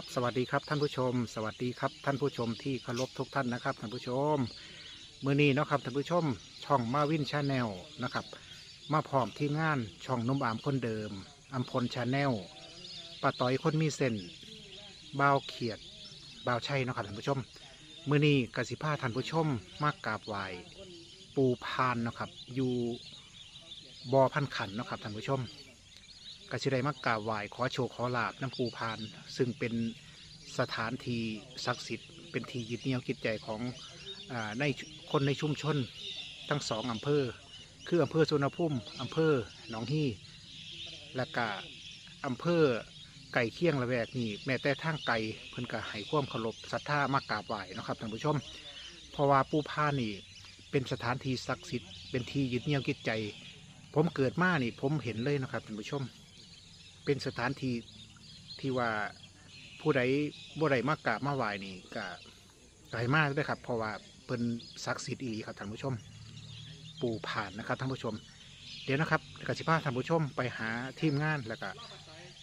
สวัสดีครับสวัสดีครับท่านผู้ชม สวัสดีครับท่านผู้ชมที่เคารพทุกท่านนะครับท่านผู้ชมมือนี้เนาะครับท่านผู้ชมช่องมาวินชาแนลนะครับ มาพร้อมที่งานช่องนุ่มอามคนเดิมอัมพลชาแนลป้าต้อยคนมีเส้นบ่าวเขียดบ่าวชัยเนาะครับท่านผู้ชมมือนี้กสิพาท่านผู้ชมมากราบไหวปูพานเนาะครับอยู่บอพันขันเนาะครับท่านผู้ชม ก็จะได้มากราบไหว้ขอโชคขอลาบน้ำปูพาน ซึ่งเป็นสถานที่ศักดิ์สิทธิ์เป็นที่ยึดเหนี่ยวกิจใจของอในคนในชุมชนทั้งสองอำเภอ คืออำเภอสุวรรภูมิอำเภอหนองฮีและก็อำเภอไก่เคียงละแวกนี่แม้แต่ทางไก่เพิ่นก็ให้ความเคารพศรัทธามากราบไหว้นะครับท่านผู้ชม เพราะว่าปูพานนี่เป็นสถานที่ศักดิ์สิทธิ์เป็นที่ยึดเหนี่ยวกิจใจ ผมเกิดมานี่ผมเห็นเลยนะครับท่านผู้ชม เป็นสถานที่ที่ว่าผู้ใดบ่ใดมากราบมาไหว้นี่ก็ไกลมากด้วยครับ เพราะว่าเป็นศักดิ์สิทธิ์อีหลีครับท่านผู้ชม ปู่ผ่านนะครับท่านผู้ชม เดี๋ยวนะครับกสิพาท่านผู้ชมไปหาทีมงานแล้วก็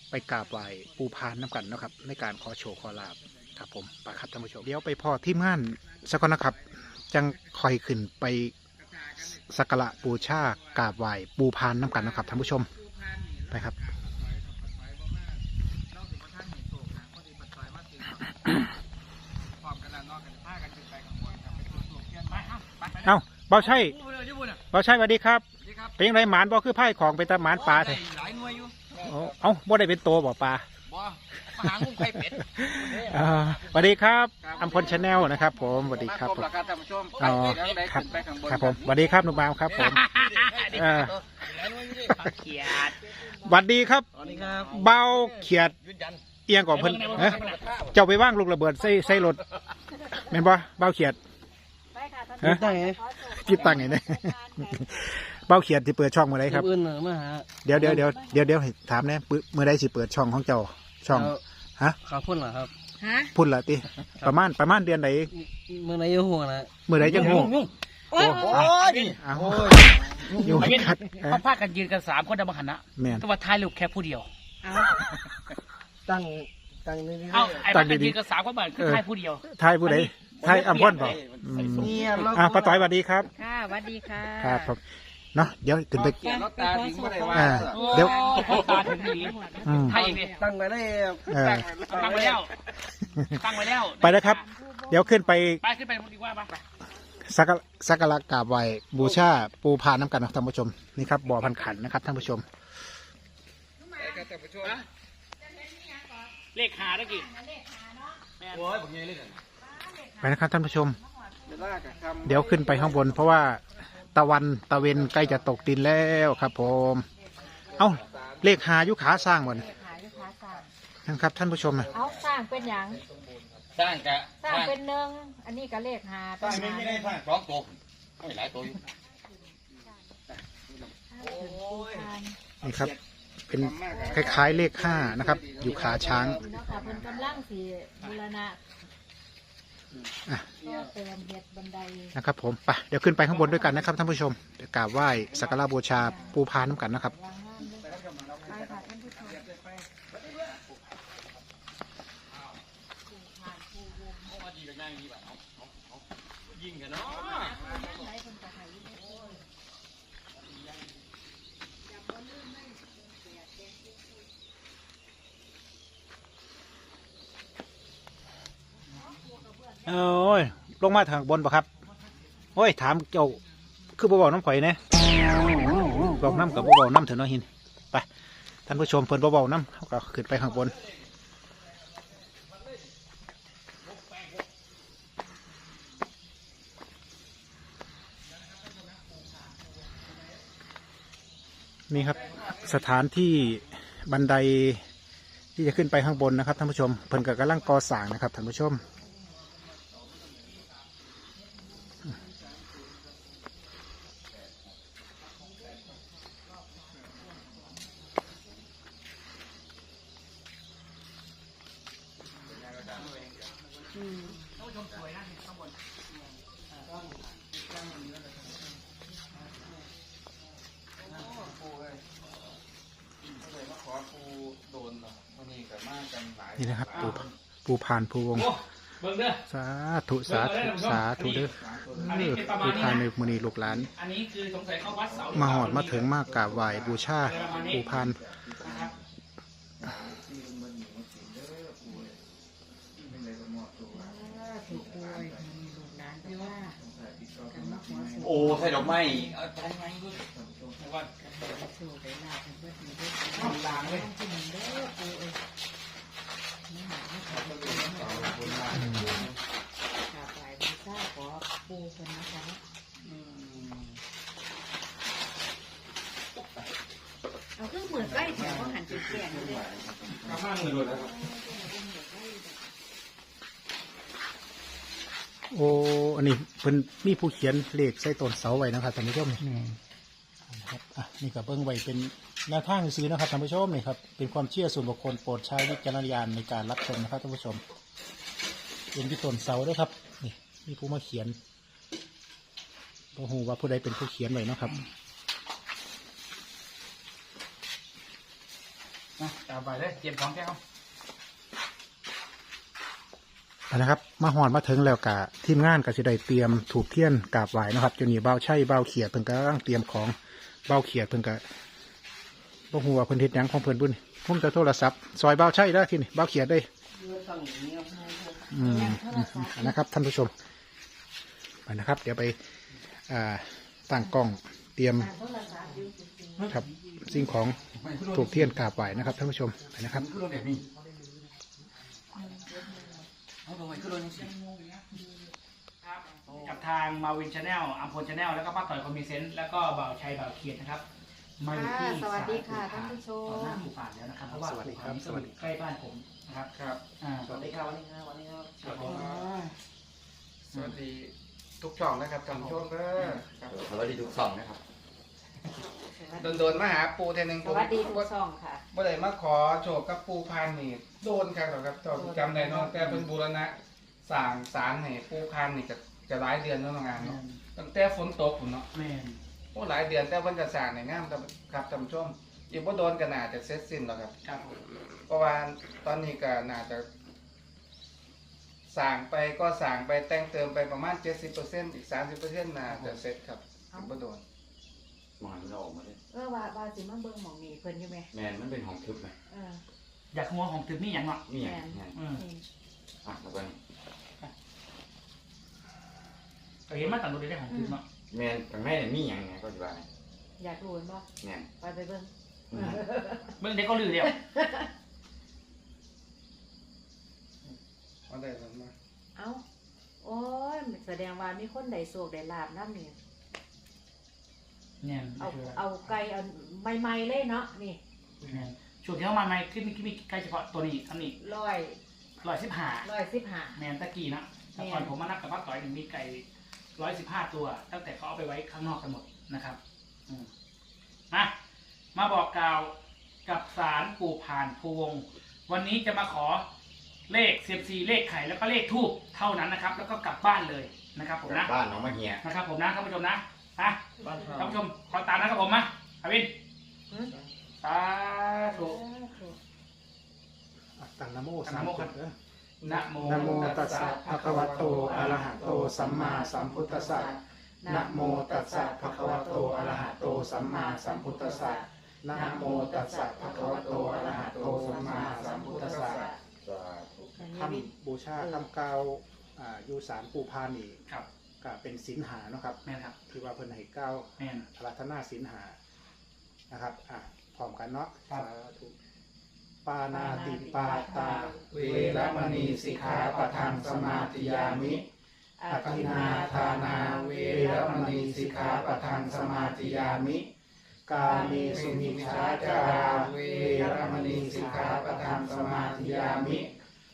ไปกราบไหว้ปู่ผ่านน้ำกันนะครับ ในการขอโชว์ขอลาบครับผมไปครับท่านผู้ชมเดี๋ยวไปพอทีมงานสักก่อนนะครับ จังคอยขึ้นไปสักการะบูชากราบไหว้ปู่ผ่านน้ำกันนะครับท่านผู้ชมไปครับ เอ้าเบาใช่เบาใช่สวัสดีครับเป็นยังไงหมานบ่คือไพ่ของเป็นตาหมานปลาแท้หลายหน่วยอยู่เอ้าเอ้าบ่ได้เป็นโตบ่ปลาบ่มาหางูไข่เป็ดอ่าสวัสดีครับอัมพลชาแนลนะครับ ผมสวัสดีครับมาผมราคาท่านผู้ชมอ๋อไปเดี๋ยวได้ครับขึ้นไปข้างบนครับผมสวัสดีครับหนุ่มบามครับผมเออหลายหน่วยอยู่ดิเขียดสวัสดีครับสวัสดีครับ เบาเขียดยืนยันเอียงก่อนเพิ่นเอ้ยเจ้าไปว่างลูกระเบิดใส่ใส่รถแม่นบ่เบาเขียด ไปค่ะท่านฮะผู้ชมคิดตังค์ไงเนี่ยเบาเขียดที่เปิดช่องเมื่อไรครับ อื่นน่ะมาหาเดี๋ยวเดี๋ยวเดี๋ยวเดี๋ยวเดี๋ยวให้ถามเนี่ยเมื่อไรสิเปิดช่องของเจ้าช่อง ฮะข้าวพุ่นเหรอครับฮะพุ่นละติประมาณประมาณเดือนไหนเมื่อไหรอยู่หัวนะเมื่อไรจังหูโอ้ยโอ้โอ้ยนี่เอาโอ้ยอยู่ไอ้เนี่ยคัดเอ้เขายพากันยืนกันสามคนเดามาหันนะแม่นแต่ว่าท้ายลูกแค่ผู้เดียวเอาตั้งตั้งนี่เอาไอ้ตั้พางดีๆกันยืนกันสามคนบ้านคือเออท้ายผู้เดียวไทยผู้ใด ไทยอัมพลบ่อืมเนี่ยเราอะป้าต้อยสวัสดีครับ ค่ะสวัสดีค่ะครับผมเนาะเดี๋ยวขึ้นไป เขียนรถตาถึงไม่ได้ว่าอ่า เดี๋ยว ตาถึงนี้อืมไทยเองดิตั้งไว้ได้เออตั้งไว้แล้วตั้งไว้แล้วไปแล้วครับ เดี๋ยวขึ้นไปไปขึ้นไปมึงดีกว่าปะสักการสักการะกราบไหว้บูชาปูพาน้ำกันนะท่านผู้ชมนี่ครับบ่อพันขันนะครับท่านผู้ชมท่านผู้ชมเลขหาได้กี่โอ้ยผมยังเล่น ไปนะครับท่านผู้ชมเวลากับคำเดี๋ยวขึ้นไปข้างบน เพราะว่าตะวันตะเวนใกล้จะตกดินแล้วครับ ผม เอ้าเลขหาอยุขาสร้างหมดเลขหาลูกค้าสร้างนะครับ ท่านผู้ชมนะเอาสร้างเป็นหยังสร้างกะสร้างเป็นหนึ่งอันนี้ก็เลขหาสร้างไม่ได้สร้างสองตัวไม่หลายตัวอยู่นี่ครับ เป็นคล้ายๆเลขห้านะครับ อยู่ขาช้าง เนาะค่ะเพิ่นกำลังสีบูรณะ นะครับผมไปเดี๋ยวขึ้นไปข้างบนด้วยกันนะครับท่านผู้ชมเดี๋ยวกราบไหว้สักการะบูชาปูพาน้ำกันนะครับ วางงานเลยไปค่ะท่านผู้ชม ยิงกันเนาะ โอ้ยลงมาทางบนปะครับ โอ้ยถามเจ้าคือบ่บอกน้ำข่อยเนี่ยบอกน้ำกับบ่บอกน้ำเถอะเนาะหินไปท่านผู้ชมเพิ่นบ่บอกน้ำเขาก็ขึ้นไปข้างบนนี่ครับสถานที่บันไดที่จะขึ้นไปข้างบนนะครับท่านผู้ชมเพิ่นก็กำลังก่อสร้างนะครับท่านผู้ชม ปูเลยมาขอปูโดนเนาะวันนี้กับมากันหลาย นี่นะครับปูปูพานปูวงโอ้เบิ่งเด้อ สาธุสาธุสาธุเด้ออันเอนี้อเป็นประมาปูณนี้พานในนะมือนีลูกหลาน อันนี้คือสงสัยเข้าวัดเสามาหอดมาถึงมากกราบไหว้บูชาปูพานนะครับถูกป่วยมีลูกหลานแต่ว่ากันมาขอสูโอ้ใส่ดอกไม้เอาใจไงกูแล้วก็กันสูไปลาบกันเพื่อมีเพื่อเอาล้างเลย ที่หนึ่งเด้อปูเอ้ยนี่หาให้ขอปูให้ ขอปูกราบไหว้บูชาขอปูเพิ่นนะคะเอาเครื่องเหมือนใกล้แถวหันจุดแก่งเลยกลับบ้านมือด้วยแล้วครับโอ้อันนี้เพิ่นมีผู้เขียนเลขใส่ต้นเสาไว้นะครับท่านผู้ชมนะครับอะนี่ก็เบิ่งไว้เป็นแนวทางซื้อนะครับท่านผู้ชมนี่ครับเป็นความเชื่อส่วนบุคคลโปรดใช้วิจารณญาณในการรับชมนะครับท่านผู้ชม เป็นที่ต้นเสาด้วยครับ นี่มีผู้มาเขียนบ่ฮู้ว่าผู้ใดเป็นผู้เขียนไว้เนาะครับนะตามไปเลยเตรียมของแก้วเอานะครับ มาหอดมาถึงแล้วกะทีมงานก็สิได้เตรียมถูกเทียนกราบไหว้นะครับจนนี่เบาใช่เบาเขียดเพิ่นก็กำลังเตรียมของเบาเขียดเพิ่นก็ บ่ฮู้ว่าเพิ่นเฮ็ดหยังของเพิ่นบุญผมจะโทรศัพท์ซอยเบาใช่ได้อที่นี่เบาเขียดได้ออืมนะครับท่านผู้ชมไปนะครับ เดี๋ยวไปอ่าตั้งกล้องเตรียมครับสิ่งของถูกเทียนกราบไหวนะครับท่านผู้ชมไปนะครับ ขึ้นรถแบบนี้เอาลงไปขึ้นรถนี่กับทางมาวินชาแนลอัมพลชาแนลแล้วก็ป้าต่อยคอมมิเซนต์แล้วก็บ่าวชัยบ่าวเขียดนะครับ มาอยู่ที่ค่ะสวัสดีค่ะท่านผู้ชม ต่อหน้าผู้ผ่านแล้วนะครับ เพราะว่าสวัสดีครับผู้ผ่านนี้ก็อยู่ใกล้บ้านผมนะครับครับ อ่าสวัสดีครับวันนี้ครับวันนี้ครับครับผมสวัสดีทุกช่องนะครับท่านผู้ชมเด้อครับสวัสดีทุกช่องนะครับโดนๆมาหาปูเทนึงสวัสดีทุกช่องค่ะบ่ได้มาขอโชคกับปูพานนี่โดนครับครับเจ้าจำได้เนาะแต่เป็นบูรณะสร้างศาลให้ปูพานนี่จะจะหลายเดือนแล้วเนาะงานเนาะตั้งแต่ฝนตกพุ่นเนาะแม่นโอ้หลายเดือนแต่เพิ่นจะสร้างในงามครับครับท่านผู้ชมอีกบ่โดนก็น่าจะเสร็จสิ้นแล้วครับ ครับผมเพราะว่าตอนนี้ก็น่าจะสร้างไปก็สร้างไปแต่งเติมไปประมาณ 70%อีก 30%น่าจะเสร็จครับอีกบ่โดนหมอนมันออกมาเลยเออว่าว่าสิมาเบิ่งหมองนี่เพิ่นอยู่ไหมแมนมันเป็นของทึบไหมเอออยากหัวของตึกนี่อย่างเนาะนี่อย่างแมนงานอืมนี่อะแล้วก็นี่ก็เห็นมาต่างดูได้ของตึกเนาะ แมนข้างในเนี่ยมีอย่างไงก็จะว่าไงอยากรู้บ่แมนไปไปเบิ่งอืมเบิ่งเด็กก็ลือเดียวเอาได้แล้วมาเอ้าโอ้ยแสดงว่ามีคนได้โชคได้ลาบนำนี่เนี่ยเอาเอาไก่เอาใหม่ๆเลยเนาะนี่เนี่ยช่วงที่เขามาใหม่ขึ้นมีมีใกล้เฉพาะตัวนี้อันนี้ร้อยร้อยสิบห้าร้อยสิบห้าแมนตะกี้นะแต่ก่อนผมมานับกับป้าต่อยหนึ่งมีไก่ ร้อยสิบห้าตัว ตั้งแต่เขาเอาไปไว้ข้างนอกกันหมดนะครับอืมมามาบอกกล่าวกับสารปู่ผ่านพวง วันนี้จะมาขอเลขเซียมซีเลขไข่แล้วก็เลขทูบเท่านั้นนะครับ แล้วก็กลับบ้านเลยนะครับผมนะบ้านน้องมะเฮียนะครับผมนะท่านผู้ชมนะอะบ้านท่านเราผู้ชมขอตามนะครับผมมาอาวินหืมสาธุตั้งนะโมตั้งนะโมครับเด้อนะโมนะโมตัสสะภะคะวะโตอะระหะโตสัมมาสัมพุทธัสสะนะโมตัสสะภะคะวะโตอะระหะโตสัมมาสัมพุทธัสสะนะโมตัสสะภะคะวะโตอะระหะโตสัมมาสัมพุทธัสสะสาธุคำบูชาคำกล่าวอ่าอยู่สารปูพานี่ครับก็เป็นสินหาเนาะครับแม่นครับที่ว่าเพิ่นให้กล่าวแม่นอารัธนาสินหานะครับอะพร้อมกันเนาะครับสาธุ ปานาติปาตา เวรมณีสิกขาปะทังสมาธิยามิอธินาทานาเวรมณีสิกขาปะทังสมาธิยามิ กาเมสุมิชาจาราเวรมณีสิกขาปะทังสมาธิยามิ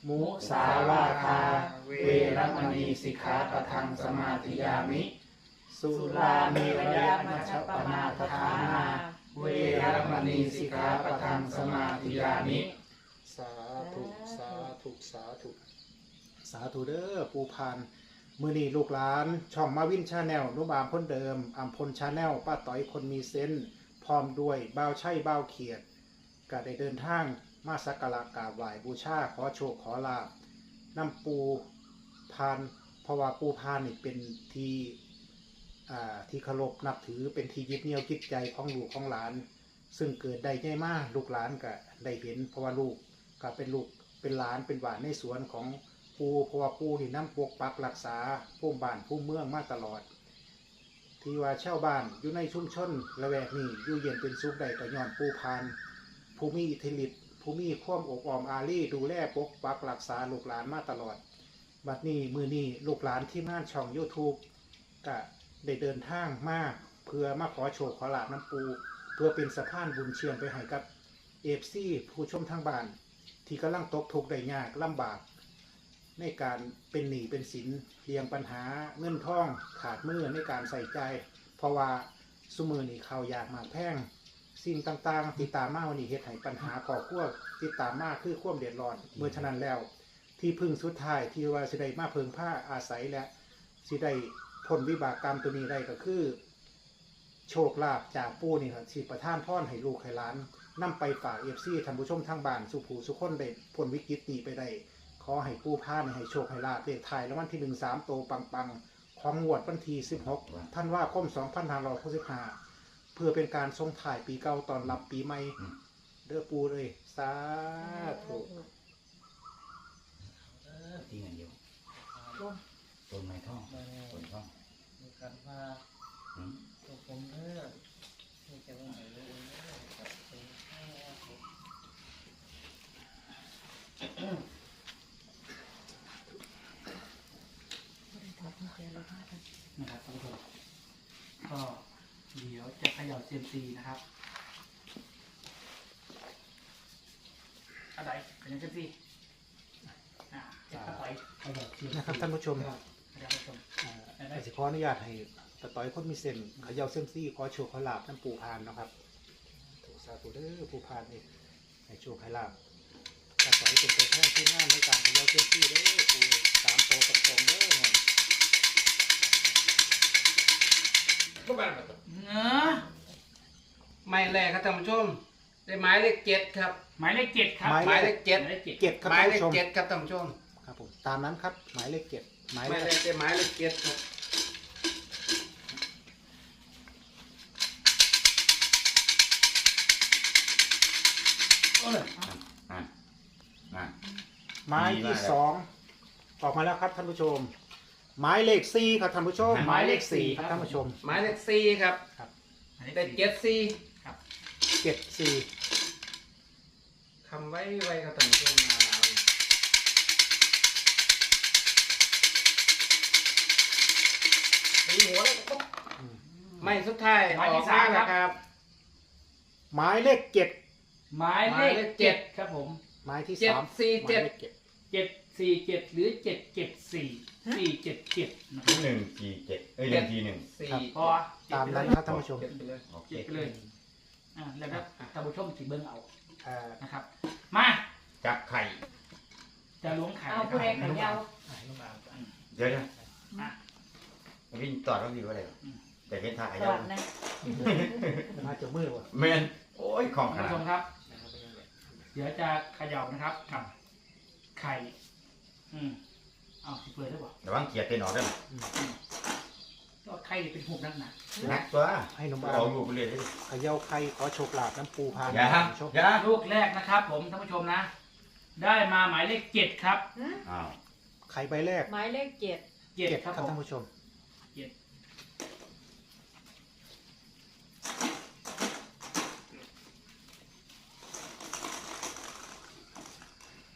มุสาวาทาเวรมณีสิกขาปะทังสมาธิยามิ สุราเมรยามัชฌปมาทานา เวรมณีสิกขาปะทังสมาธิยามิสาธุสาธุสาธุสาธุเด้อปูพานมือนีลูกหลาน ช่องมาวินชาแนลนุบามคนเดิมอัมพลชาแนลป้าต้อยคนมีเซนส์พร้อมด้วยบ่าวไช่บ่าวเขียดก็ได้เดินทางมาสักการะกราบไหว้บูชาขอโชคขอลาบน้ำปูพานเพราะว่าปูพานนี่เป็นที่อ่า ที่เคารพนับถือเป็นที่ยึดเหนี่ยวจิตใจของลูกของหลาน ซึ่งเกิดได้ง่ายมากลูกหลานก็ได้เห็น เพราะว่าลูกก็เป็นลูกเป็นหลานเป็นหวานในสวนของปูเพราะว่าปูนี่น้ำปกปักรักษาผู้บ้านผู้เมืองมาตลอด ที่ว่าเช่าบ้านอยู่ในชุมชนละแวกนี้อยู่เย็นเป็นสุขใดก็ย้อนปูพานภูมิอิทธิฤทธิ์ภูมิความอบอ้อมอารีดูแลปกปักรักษาลูกหลานมาตลอด บัดนี้มือนี้ลูกหลานที่งานช่อง YouTube ก็ ได้เดินทางมาเพื่อมาขอโชคขอลาบน้ำปู เพื่อเป็นสะพานบุญเชื่อมไปให้กับเอฟซีผู้ชมทางบ้าน ที่กำลังตกทุกข์ได้ยากลำบาก ในการเป็นหนี้เป็นสินเรียงปัญหาเงินท่องขาดมือในการใส่ใจ เพราะว่าสมือนี่เขาวอยากมากแพงสิ่งต่างๆ ติดตามมาวันนี้เฮ็ดให้ปัญหาก่อขั้วติดตามมาคือความเดือดร้อนเมื่อฉะนั้นแล้ว ที่พึ่งสุดท้ายที่ว่าสิได้มาเพิงผ้าอาศัยและสิได้ พ้นวิบากกรรมตัวนี้ได้ก็คือ โชคลาภจากปู่นี่ครับที่ประท่านพรให้ลูกให้หลานนำไปฝากเอฟซีท่านผู้ชมทางบ้านสุผูสุขคนได้พ้นวิกฤตนี้ไปได้ ขอให้ปู่พานให้โชคให้ลาภเลขไทายแล้ววันที่หนึ่งสามโตปังๆ ของงวดวันที่สิบหกท่านว่าคมสองพันห้าร้อยหกสิบห้าเพื่อเป็นการทรงถ่ายปีเก่าตอนรับปีใหม่เด้อปูเลยสาธุ เออ ที่เงินเดียว ร่วม ต้นไม้ท่องมาต้นท่องดูกันว่าตัวผมเด้อนี่จะว่าไหนเลยกับเป็นข้าวผมทับมาเจอแล้วค่ะนะครับท่านผู้ชมก็เดี๋ยวจะเขย่าเซียมซีนะครับ อะไรเป็นยังเซียมซีอ่าเจ็ดกระขย่าเซียมซีนะครับท่านผู้ชมาอาจจะขออนุญาตให้ตะต้อยคนมีเส้นเขย่าเส้นซี่ขอโชคขอลาบน้ำปูพานนะครับถูกสาธุเด้อปูพานนี่ให้โชคให้ลาบตะต้อยเป็นตัวแทนที่งานในการเขย่าเส้นซี่เด้อปูสามโตวตรงๆเด้อเงินก็บ้านเนอะไม่แรกครับท่านผู้ชม ได้หมายเลขเจ็ดครับ หมายเลขเจ็ดครับ หมายเลขเจ็ดหมายเลขเจ็ดเจ็ดครับหมายท่านเลขผู้ชมเจ็ดครับท่านผู้ชมครับผมตามนั้นครับหมายเลขเจ็ดหมายหมายเลเลขขเจ็ดหมายเลขเจ็ดครับ อออะอะ หมายที่สองออกมาแล้วครับท่านผู้ชม หมายเลขสี่ครับท่านผู้ชมหมายเลขสี่ครับท่านผู้ชม หมายเลขสี่ครับหมายเลขได้สี่เจ็ดสี่เจ็ดสี่คำไว้ไว้ครับท่านผู้ชมมาเอาตีหัวเลยครับไม่สุดท้ายออกมาแล้วครับ หมายเลขเจ็ด หมายเลหมายเลขขเจ็เจ็ดด ครับผมหมายที่เจ็ดสามสี่หมายเจ็ดเลขเจ็ดเจ็ดสี่เจ็ดหรือเจ็ดเจ็ดสี่สี่เจ็ดเจ็ดนะคหนึ่งสี่เจ็ดเอ้ยหนึ่งสี่หนึ่งสี่พอตามนั้นเจ็ดครับท่านผู้ชมเจ็ดไปเลยโอเคเจ็ดไปเลยอ่าแล้วก็ท่านผู้ชมสิเบิ้งเอาเอ่อนะครับ มาจับไข่จะล้วงไข่เอาผู้ใดขยาวหายลงมาเดี๋ยวนะอะวิ่งต่อต้องอยู่อะไรแต่เป็นถ่ายตยาอวดนะมาจากมือวะแมนโอ้ยของขท่านนาผู้ดชมครับ เดี๋ยวจะเขย่านะครับกับไข่ อืมเอาสิเปิดได้ป่ะระวังเกียร์เต้นออกได้ไหมก็ไข่เป็นหุบนักหนานักตัวให้หนุ่มเอาอาอยู่ไปเรื่อยเลย เขย่าไข่ขอโชคลาภน้ำปูพานอย่าท่านผู้ชมอย่าลูกแรกนะครับ ผมท่านผู้ชมนะ ได้มาหมายเลขเจ็ดครับหืมอ้าวไข่ใบแรกหมายเลขเจ็ดเจ็ดเจ็ดครับครับผมท่านผู้ชม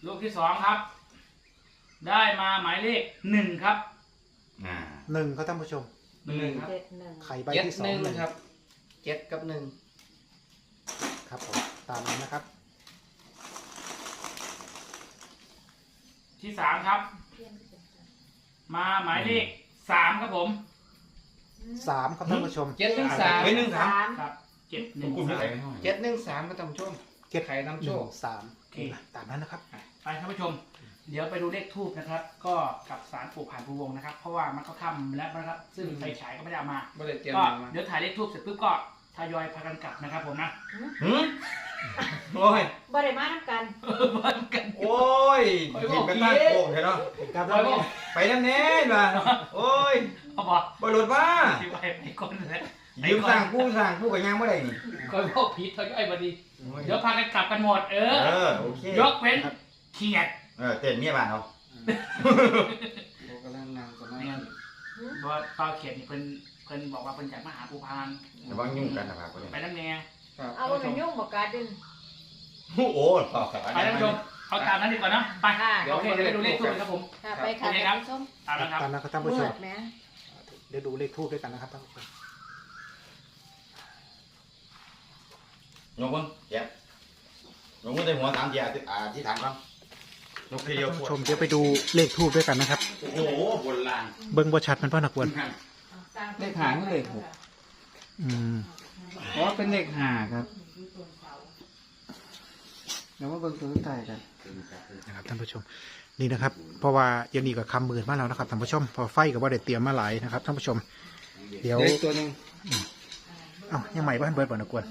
ลูกที่สองครับ ได้มาหมายเลขหนึ่งครับอ่าหนึ่งครับท่านผู้ชม หนึ่งครับ เจ็ดหนึ่งไข่ใบเจ็ดที่สอหงนึ่งหนึ่งครับเจ็ดกับหนึ่งครับผมตามนั้นนะครับ ที่สามครับ มาหมายเลขสามครับผม สามครับท่านผู้ชมเจ็ดหนึ่งสามเฮ้ยหนึ่งสามสามครับเจ็ดหนึ่งคุณไม่สามใส่ไม่ห้อยเจ็ดหนึ่งสามก็ท่านผู้ชมเจ็ดไข่น้ำหโชนึ่คงสามตามนั้นนะครับอะ ไปท่านผู้ชม เดี๋ยวไปดูเลขทูบนะครับ ก็กับสารปู่ผ่านภูวงนะครับ เพราะว่ามันก็ค่ำแล้วนะครับ ซึ่งไฟฉายก็ไม่ได้เอามา ไม่ได้เตรียมก็มา เดี๋ยวถ่ายเลขทูบเสร็จปุ๊บก็ทยอยพากันกลับนะครับผมนะหืมโอ้ย บ่ได้มาทำกันเออมากันโอ้ยหินกันตั้งโป่งใช่เนาะครับคอยบอกไปน้ำแน่มาโอ้ยเขาบอกบหลุดมาที่ไปไปคนเลยยืมสั่งผู้สั่งผู้กับยังไม่ได้นี่คอยบอกผีทยอยมาดี เดี๋ยวพากันกลับกันหมดเออ เออโอเคยกเว้น เขียดเออเต้นเมียบ้านเขาโอ้กำลังนั่งกันเนี่ยนะเพราะว่าตอนเขียดนี่เพิ่นเพิ่นบอกว่าเพิ่นอยากมาหาภูพานระวังยุ่งกันนะครับคนนี้ไปน้ำแน่ครับเอาว่ามันยุ่งบ่การดึงโอ้โหต่อสายไปท่านผู้ชมเอาตามนั้นดีกว่านะไปค่ะโอเคเดี๋ยวไปดูเลขทูบครับผมค่ะไปค่ะโอเคครับท่านผู้ชมตามนั้นครับตามนะครับท่านผู้ชมืมดแหมเดี๋ยวดูเลขทูบด้วยกันนะครับท่านผู้ชมยกมือแย่ยกมือใส่หัวสามเดียอ่าที่ถามครับ ยกทีเดียวท่านผู้ชมเดี๋ยวไปดูเลขทูบด้วยกันนะครับ โอ้โหบนล่างเบิ้งบ่ชัดมันพ่อนักบวชเลขหางเลขหกอืมอ๋อเป็นเลขหาครับเดี๋ยวมาเบิ่งตัวใต้กันนะครับท่านผู้ชมนี่นะครับ เพราะว่ายังนี่กับคำมือมาแล้วนะครับท่านผู้ชม พอไฟกับว่าได้เตรียมมาหลายนะครับท่านผู้ชม เดี๋ยวเลขตัวหนึงเอ้ายังใหม่บ้านเบิร์ดบ่นักบวช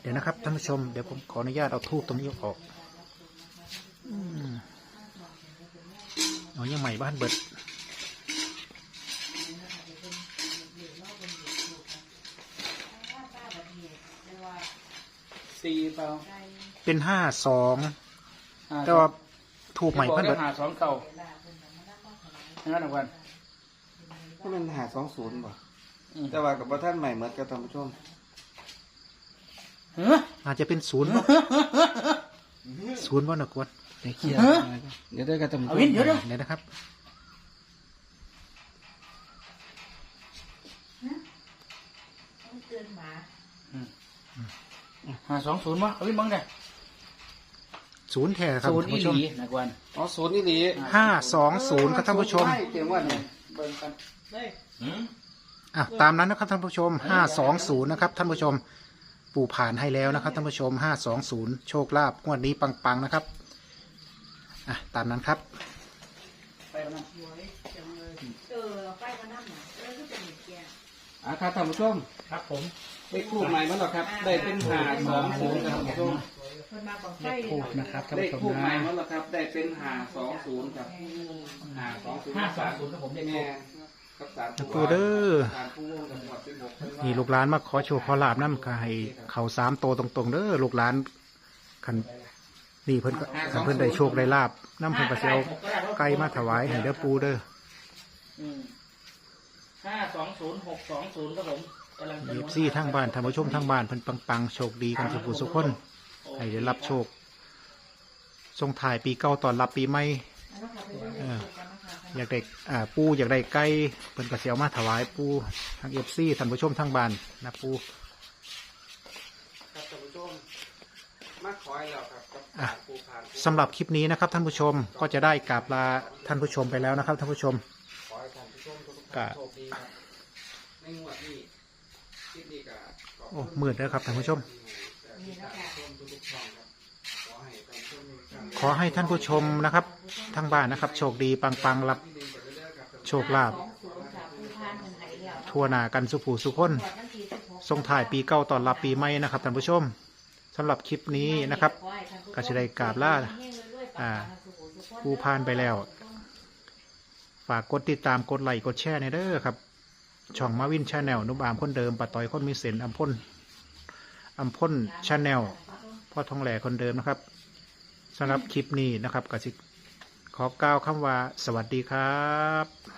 เดี๋ยวนะครับท่านผู้ชมเดี๋ยวผมขออนุญาตเอาทูบตรงนี้ออก อืมเอายังใหม่บ้านเบิร์ดสี่เปล่าเป็นห้าสองแต่ว่าทูบใหม่บ้านเบิร์ดหาสองเก่านั่นนะวันก็เป็นหาสองศูนย์บ่อืมแต่ว่ากับพระท่านใหม่เหมือนกับท่านผู้ชมเฮ้ยอาจจะเป็นศูนย์บ่ศูนย์บ่นักบวชเดี๋ยวเคลียร์เดี๋ยวได้กับท่านผู้ชเอามวินเดี๋ยวเดี๋ยว เดี๋ยวนะครับ เตือนหมาหาสองศูนย์วะเอาวินบังเด้ศูนย์แท้ครับศูนย์ท่านอีผู้หชมลีนะกวนอ๋อศูนย์นี่ดีห้าสองศูนย์ครับท่านผู้ชม ใเตรียมว่าเนี่ยเบิ่งกันหืมอะตามนั้นนะครับท่านผู้ชมห้าสองศูนย์นะครับท่านผู้ชม ปู่ผ่านให้แล้วนะครับท่านผู้ชมห้าสองศูนย์โชคลาภงวดนี้ปังๆนะครับ อะตามนั้นครับไปแล้วนะเออไฟมันน้ำหนาเออคือเป็นอย่างเงี้ยอะครับท่านผู้ชมครับผมเลขคู่ใหม่มาแล้วครับ ได้เป็นหาสองศูนย์ครับท่านผู้ชมคนมาบอกไฟเลขทูบนะครับท่านเลขผู้ชมคู่ใหม่นะมาแล้วครับ ได้เป็นหาสองศูนย์ครับหาสองศูนย์ห้าสามศูนย์ครับผมเลขทูแม่บกับสารปูเด้อสารผู้วงกับหมวดสิบหกเป็นว่า นี่ลูกหลานมาขอโชว์ขอลาบน้ำกายเขาสามโตวตรงๆเด้อลูกหลานคัน นี่เพิ่นก็คันเพิ่นได้โชคได้ลาบน้ำเพิ่นก็สิเอาไก่มาถวายให้เด้อปูเด้อห้าสองศูนย์หกสองศูนย์ครับผมกำลังจะเอฟซีทั้งบ้านท่านผู้ชมทั้งบ้านเพิ่นปังๆโชคดีกันสุขสุขคนให้ได้รับโชคส่งถ่ายปีเก่าตอนรับปีใหม่เอออยากได้อ่าปูอยากได้ไก่เพิ่นก็สิเอามาถวายปูทั้งเอฟซีท่านผู้ชมทั้งบ้านนะปู ครับท่านผู้ชมมาขอให้เราครับกับ อะ สารผู้ผ่านผู้สำหรับคลิปนี้นะครับท่านผู้ชมก็จะได้กราบลาท่านผู้ชมไปแล้วนะครับท่านผู้ชมขอให้ท่านผู้ชมทุกท่านโชคดีครับในงวดนี้คลิปนี้ก็ขอบโอ้คุณมืดแล้วครับท่านผู้ชมนี่นะคะทุกๆช่องครับขอให้ท่านผู้ชมมีความขอให้ท่านผู้ชมนะครับทั้งบ้านนะครับ โชคดีปังๆรับโชคลาภสองศูนย์ค่ะผู้พานเงินไหแล้วทั่วหน้ากันสุขูสุขคนตรวจวันที่สิบหก ส่งถ่ายปีเก่าตอนรับปีใหม่นะครับท่านผู้ชม สำหรับคลิปนี้นะครับก็จะไดกราบลาอ่าผู้พานไปแล้ว ฝากกดติดตามกดไลค์กดแชร์ในเด้อครับ ช่องมาวินชาแนลนุบามคนเดิมปะต่อยคนมีเซนอัมพ่นอัมพ่นชาแนลพ่อทองแหล่คนเดิมนะครับสำหรับคลิปนี้นะครับก็สิขอกล่าวคำว่าสวัสดีครับ